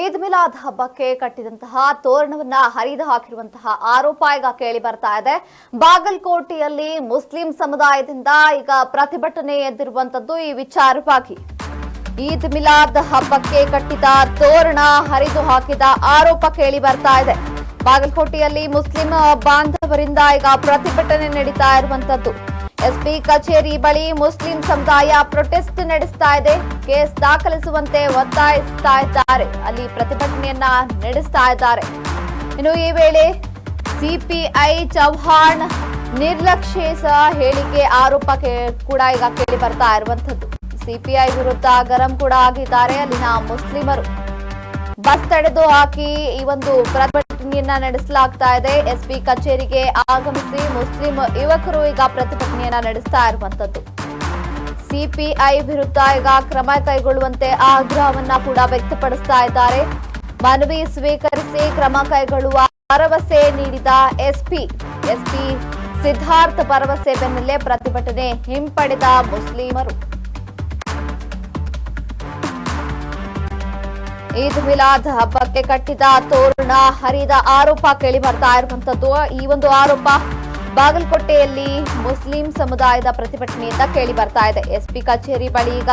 ಈದ್ ಮಿಲಾದ್ ಹಬ್ಬಕ್ಕೆ ಕಟ್ಟಿದಂತಹ ತೋರಣವನ್ನ ಹರಿದು ಹಾಕಿರುವಂತಹ ಆರೋಪ ಈಗ ಕೇಳಿ ಬರ್ತಾ ಇದೆ. ಬಾಗಲಕೋಟೆಯಲ್ಲಿ ಮುಸ್ಲಿಂ ಸಮುದಾಯದಿಂದ ಈಗ ಪ್ರತಿಭಟನೆ ಎದ್ದಿರುವಂತದ್ದು ಈ ವಿಚಾರವಾಗಿ. ಈದ್ ಮಿಲಾದ್ ಹಬ್ಬಕ್ಕೆ ಕಟ್ಟಿದ ತೋರಣ ಹರಿದು ಹಾಕಿದ ಆರೋಪ ಕೇಳಿ ಬರ್ತಾ ಇದೆ. ಬಾಗಲಕೋಟೆಯಲ್ಲಿ ಮುಸ್ಲಿಂ ಬಾಂಧವರಿಂದ ಈಗ ಪ್ರತಿಭಟನೆ ನಡೀತಾ ಇರುವಂತದ್ದು. ಎಸ್ಪಿ ಕಚೇರಿ ಬಳಿ ಮುಸ್ಲಿಂ ಸಮುದಾಯ ಪ್ರೊಟೆಸ್ಟ್ ನಡೆಸ್ತಾ ಇದೆ. ಕೇಸ್ ದಾಖಲಿಸುವಂತೆ ಒತ್ತಾಯಿಸ್ತಾ ಇದ್ದಾರೆ. ಅಲ್ಲಿ ಪ್ರತಿಭಟನೆಯನ್ನ ನಡೆಸ್ತಾ ಇದ್ದಾರೆ. ಇನ್ನು ಈ ವೇಳೆ ಸಿಪಿಐ ಚೌಹಾಣ್ ನಿರ್ಲಕ್ಷಿಸ ಹೇಳಿಕೆ ಆರೋಪ ಕೂಡ ಈಗ ಕೇಳಿ ಬರ್ತಾ ಇರುವಂತದ್ದು ಸಿಪಿಐ ವಿರುದ್ಧ ಗರಂ ಕೂಡ ಆಗಿದ್ದಾರೆ ಅಲ್ಲಿನ ಮುಸ್ಲಿಮರು. ಬಸ್ ತಡೆದು ಹಾಕಿ ಈ ಒಂದು ಪ್ರತಿಭಟನೆಯನ್ನ ನಡೆಸಲಾಗ್ತಾ ಇದೆ. ಎಸ್ಪಿ ಕಚೇರಿಗೆ ಆಗಮಿಸಿ ಮುಸ್ಲಿಂ ಯುವಕರು ಈಗ ಪ್ರತಿಭಟನೆಯನ್ನ ನಡೆಸ್ತಾ ಇರುವಂತದ್ದು ಸಿಪಿಐ ವಿರುದ್ಧ ಈಗ ಕ್ರಮ ಕೈಗೊಳ್ಳುವಂತೆ ಆಗ್ರಹವನ್ನ ಕೂಡ ವ್ಯಕ್ತಪಡಿಸ್ತಾ ಇದ್ದಾರೆ. ಮನವಿ ಸ್ವೀಕರಿಸಿ ಕ್ರಮ ಕೈಗೊಳ್ಳುವ ಭರವಸೆ ನೀಡಿದ ಎಸ್ಪಿ. ಎಸ್ಪಿ ಸಿದ್ಧಾರ್ಥ ಭರವಸೆ ಬೆನ್ನಲ್ಲೇ ಪ್ರತಿಭಟನೆ ಹಿಂಪಡೆದ ಮುಸ್ಲಿಮರು. ಈದ್ ಮಿಲಾದ್ ಹಬ್ಬಕ್ಕೆ ಕಟ್ಟಿದ ತೋರಣ, ಹರಿದ ಆರೋಪ ಕೇಳಿ ಬರ್ತಾ ಇರುವಂತದ್ದು. ಈ ಒಂದು ಆರೋಪ ಬಾಗಲಕೋಟೆಯಲ್ಲಿ ಮುಸ್ಲಿಂ ಸಮುದಾಯದ ಪ್ರತಿಭಟನೆಯಿಂದ ಕೇಳಿ ಬರ್ತಾ ಇದೆ. ಎಸ್ಪಿ ಕಚೇರಿ ಬಳಿ ಈಗ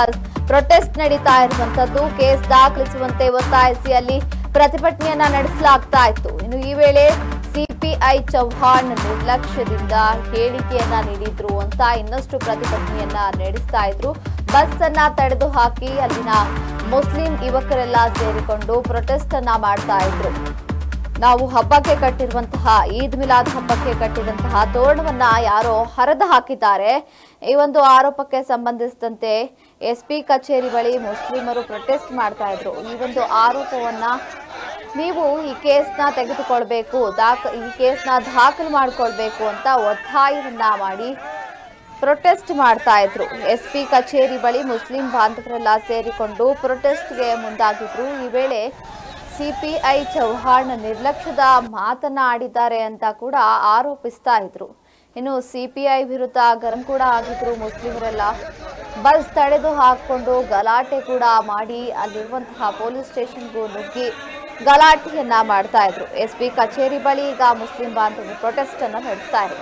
ಪ್ರೊಟೆಸ್ಟ್ ನಡೀತಾ ಇರುವಂತದ್ದು. ಕೇಸ್ ದಾಖಲಿಸುವಂತೆ ಒತ್ತಾಯಿಸಿ ಅಲ್ಲಿ ಪ್ರತಿಭಟನೆಯನ್ನ ನಡೆಸಲಾಗ್ತಾ ಇತ್ತು. ಇನ್ನು ಈ ವೇಳೆ ಸಿಪಿಐ ಚೌಹಾಣ್ ನಿರ್ಲಕ್ಷ್ಯದಿಂದ ಹೇಳಿಕೆಯನ್ನ ನೀಡಿದ್ರು ಅಂತ ಇನ್ನಷ್ಟು ಪ್ರತಿಭಟನೆಯನ್ನ ನಡೆಸ್ತಾ ಇದ್ರು. ಬಸ್ ಅನ್ನ ತಡೆದು ಹಾಕಿ ಅಲ್ಲಿನ ಮುಸ್ಲಿಂ ಯುವಕರೆಲ್ಲ ಸೇರಿಕೊಂಡು ಪ್ರೊಟೆಸ್ಟ್ ಅನ್ನ ಮಾಡ್ತಾ ಇದ್ರು. ನಾವು ಹಬ್ಬಕ್ಕೆ ಕಟ್ಟಿರುವಂತಹ ಈದ್ ಮಿಲಾದ್ ಹಬ್ಬಕ್ಕೆ ಕಟ್ಟಿದಂತಹ ತೋರಣವನ್ನ ಯಾರೋ ಹರಿದು ಹಾಕಿದ್ದಾರೆ. ಈ ಒಂದು ಆರೋಪಕ್ಕೆ ಸಂಬಂಧಿಸಿದಂತೆ ಎಸ್ ಪಿ ಕಚೇರಿ ಬಳಿ ಮುಸ್ಲಿಮರು ಪ್ರೊಟೆಸ್ಟ್ ಮಾಡ್ತಾ ಇದ್ರು. ಈ ಒಂದು ಆರೋಪವನ್ನ ನೀವು ಈ ಕೇಸ್ನ ತೆಗೆದುಕೊಳ್ಬೇಕು, ದಾಖ, ಈ ಕೇಸ್ನ ದಾಖಲು ಮಾಡಿಕೊಳ್ಬೇಕು ಅಂತ ಒತ್ತಾಯವನ್ನ ಮಾಡಿ ಪ್ರೊಟೆಸ್ಟ್ ಮಾಡ್ತಾ ಇದ್ರು. ಎಸ್ಪಿ ಕಚೇರಿ ಬಳಿ ಮುಸ್ಲಿಂ ಬಾಂಧವರೆಲ್ಲ ಸೇರಿಕೊಂಡು ಪ್ರೊಟೆಸ್ಟ್ಗೆ ಮುಂದಾಗಿದ್ರು. ಈ ವೇಳೆ ಸಿಪಿಐ ಚೌಹಾಣ್ ನಿರ್ಲಕ್ಷ್ಯದ ಮಾತನಾಡಿದ್ದಾರೆ ಅಂತ ಕೂಡ ಆರೋಪಿಸ್ತಾ ಇದ್ರು. ಇನ್ನು ಸಿಪಿಐ ವಿರುದ್ಧ ಗರಂ ಕೂಡ ಆಗಿದ್ರು. ಮುಸ್ಲಿಮರೆಲ್ಲ ಬಸ್ ತಡೆದು ಹಾಕೊಂಡು ಗಲಾಟೆ ಕೂಡ ಮಾಡಿ ಅಲ್ಲಿರುವಂತಹ ಪೊಲೀಸ್ ಸ್ಟೇಷನ್ಗೂ ನುಗ್ಗಿ ಗಲಾಟೆಯನ್ನ ಮಾಡ್ತಾ ಇದ್ರು. ಎಸ್ ಪಿ ಕಚೇರಿ ಬಳಿ ಈಗ ಮುಸ್ಲಿಂ ಬಾಂಧವರು ಪ್ರೊಟೆಸ್ಟ್ ಅನ್ನ ನಡೆಸ್ತಾ ಇದ್ರು.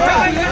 Run, run, run.